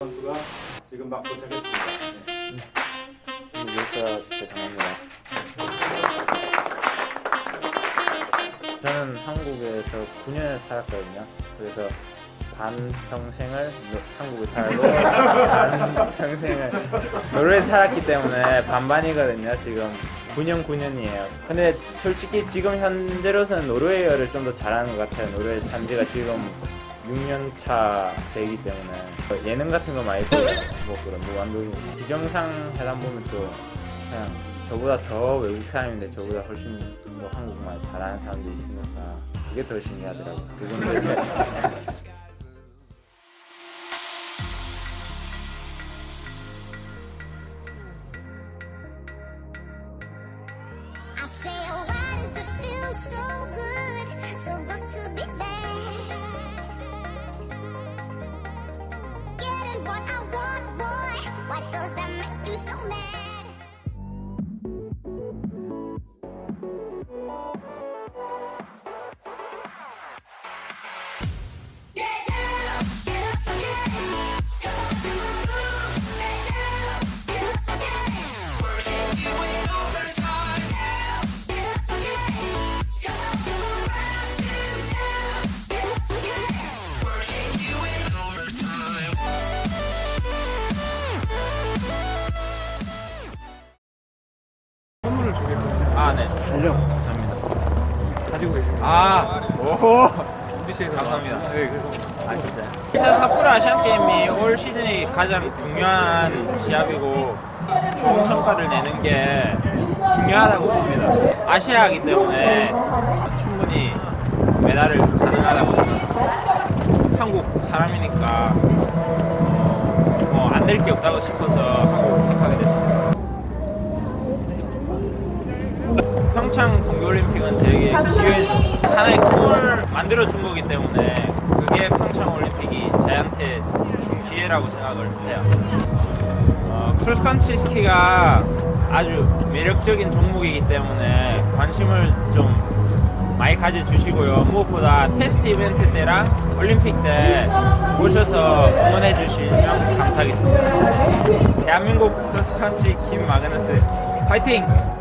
선수가 지금 막 도착했습니다. 네. 준비됐어요. 죄송합니다. 저는 한국에서 9년을 살았거든요. 그래서 반 평생을 노- 한국에 살고 반 평생을 노르웨이 살았기 때문에 반반이거든요. 지금 9년 9년이에요. 근데 솔직히 지금 현재로서는 노르웨이어를 좀 더 잘하는 것 같아요. 노르웨이 산지가 지금 6년 차 되기 때문에 예능 같은 거 많이 보고 뭐 그런 무한도전 비정상 회담 보면 또 그냥 저보다 더 외국 사람인데 저보다 훨씬 더 한국말 잘하는 사람들이 있으니까 그게 더 I say, oh, so good, so good to be there? What I want, boy. Why does that 아 네. 감사합니다. 가지고 계십니다. 아 오호. MBC에서 감사합니다. 네, 그래서 아 진짜요? 일단 삿포로 아시안 게임이 올 시즌이 가장 중요한 시합이고 좋은 성과를 내는 게 중요하다고 봅니다. 아시아이기 때문에 충분히 메달을 가능하다고 생각합니다. 한국 사람이니까 뭐안될 게 없다고 싶어서 한국 택하게 됐습니다. 평창 동계올림픽은 저에게 기회 하나의 꿈을 만들어 준 거기 때문에 그게 평창 올림픽이 저한테 준 기회라고 생각을 해요. 어, 크로스컨트리 스키가 아주 매력적인 종목이기 때문에 관심을 좀 많이 가져주시고요. 무엇보다 테스트 이벤트 때랑 올림픽 때 오셔서 응원해 주시면 감사하겠습니다. 대한민국 크로스컨트리 김 마그너스 화이팅!